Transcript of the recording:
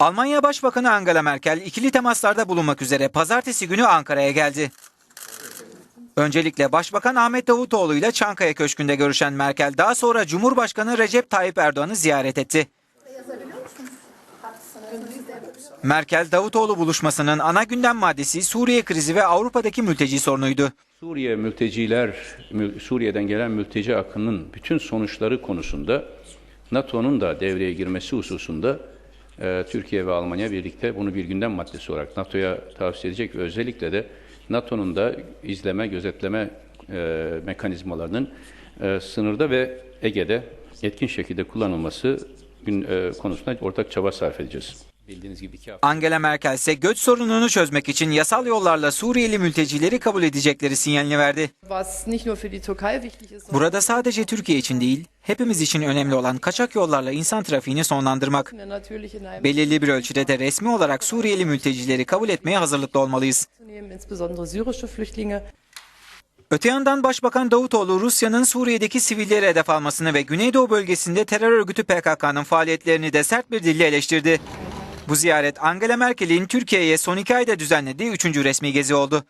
Almanya Başbakanı Angela Merkel ikili temaslarda bulunmak üzere pazartesi günü Ankara'ya geldi. Öncelikle Başbakan Ahmet Davutoğlu ile Çankaya Köşkü'nde görüşen Merkel daha sonra Cumhurbaşkanı Recep Tayyip Erdoğan'ı ziyaret etti. Merkel Davutoğlu buluşmasının ana gündem maddesi Suriye krizi ve Avrupa'daki mülteci sorunuydu. Suriye mülteciler, mül- Suriye'den gelen mülteci akının bütün sonuçları konusunda NATO'nun da devreye girmesi hususunda e, Türkiye ve Almanya birlikte bunu bir gündem maddesi olarak NATO'ya tavsiye edecek ve özellikle de NATO'nun da izleme, gözetleme e, mekanizmalarının e, sınırda ve Ege'de etkin şekilde kullanılması gün, e, konusunda ortak çaba sarf edeceğiz. Bildiğiniz gibi iki hafta Angela Merkel ise göç sorununu çözmek için yasal yollarla Suriyeli mültecileri kabul edecekleri sinyalini verdi. Burada sadece Türkiye için değil, hepimiz için önemli olan kaçak yollarla insan trafiğini sonlandırmak. Belirli bir ölçüde de resmi olarak Suriyeli mültecileri kabul etmeye hazırlıklı olmalıyız. Öte yandan Başbakan Davutoğlu Rusya'nın Suriye'deki sivilleri hedef almasını ve Güneydoğu bölgesinde terör örgütü PKK'nın faaliyetlerini de sert bir dille eleştirdi. Bu ziyaret Angela Merkel'in Türkiye'ye son iki ayda düzenlediği üçüncü resmi gezi oldu.